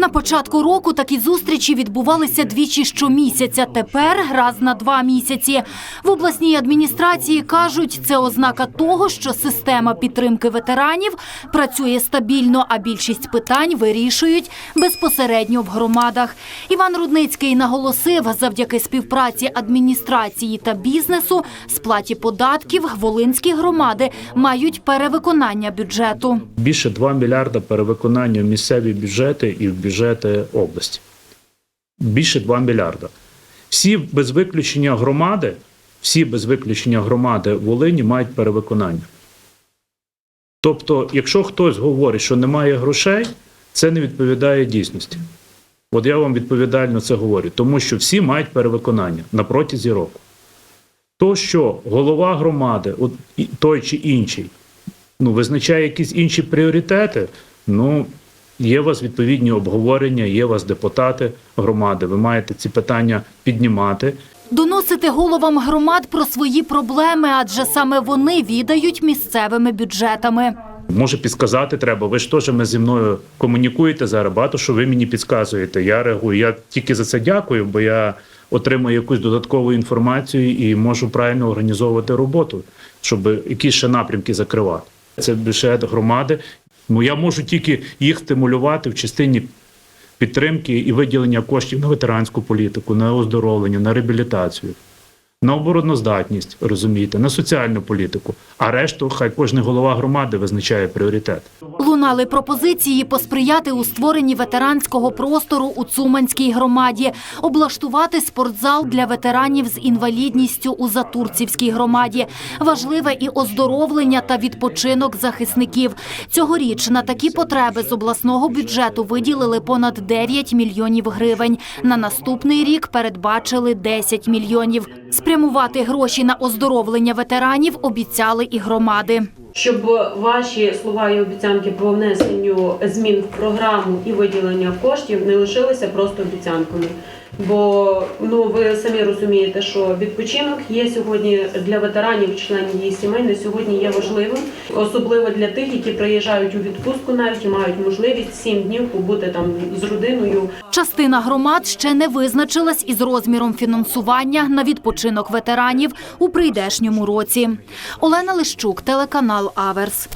На початку року такі зустрічі відбувалися двічі щомісяця. Тепер раз на два місяці. В обласній адміністрації кажуть, це ознака того, що система підтримки ветеранів працює стабільно, а більшість питань вирішують безпосередньо в громадах. Іван Рудницький наголосив, завдяки співпраці адміністрації та бізнесу, сплаті податків волинські громади мають перевиконання бюджету. більше 2 мільярда перевиконання в місцеві бюджети і в бюджети області. Більше 2 мільярда. Всі без виключення громади, всі без виключення громади Волині мають перевиконання. Тобто, якщо хтось говорить, що немає грошей, це не відповідає дійсності. От я вам відповідально це говорю, тому що всі мають перевиконання на протязі року. То, що голова громади, от той чи інший, ну, визначає якісь інші пріоритети, ну, є у вас відповідні обговорення, є у вас депутати громади, ви маєте ці питання піднімати. Доносити головам громад про свої проблеми, адже саме вони відають місцевими бюджетами. Може, підсказати треба. Ви ж теж ми зі мною комунікуєте зараз. Багато що ви мені підказуєте. Я реагую. Я тільки за це дякую, бо я отримую якусь додаткову інформацію і можу правильно організовувати роботу, щоб якісь ще напрямки закривати. Це бюджет громади. Ну я можу тільки їх стимулювати в частині підтримки і виділення коштів на ветеранську політику, на оздоровлення, на реабілітацію. На обороноздатність, розумієте, на соціальну політику, а решту хай кожен голова громади визначає пріоритет. Лунали пропозиції посприяти у створенні ветеранського простору у Цуманській громаді, облаштувати спортзал для ветеранів з інвалідністю у Затурцівській громаді. Важливе і оздоровлення та відпочинок захисників. Цьогоріч на такі потреби з обласного бюджету виділили понад 9 мільйонів гривень. На наступний рік передбачили 10 мільйонів. Спрямувати гроші на оздоровлення ветеранів обіцяли і громади. щоб ваші слова і обіцянки по внесенню змін в програму і виділення коштів не лишилися просто обіцянками. Бо ну ви самі розумієте, що відпочинок є сьогодні для ветеранів, членів її сімей на сьогодні є важливим, особливо для тих, які приїжджають у відпустку, навіть і мають можливість сім днів побути там з родиною. Частина громад ще не визначилась із розміром фінансування на відпочинок ветеранів у прийдешньому році. Олена Лищук, телеканал Аверс.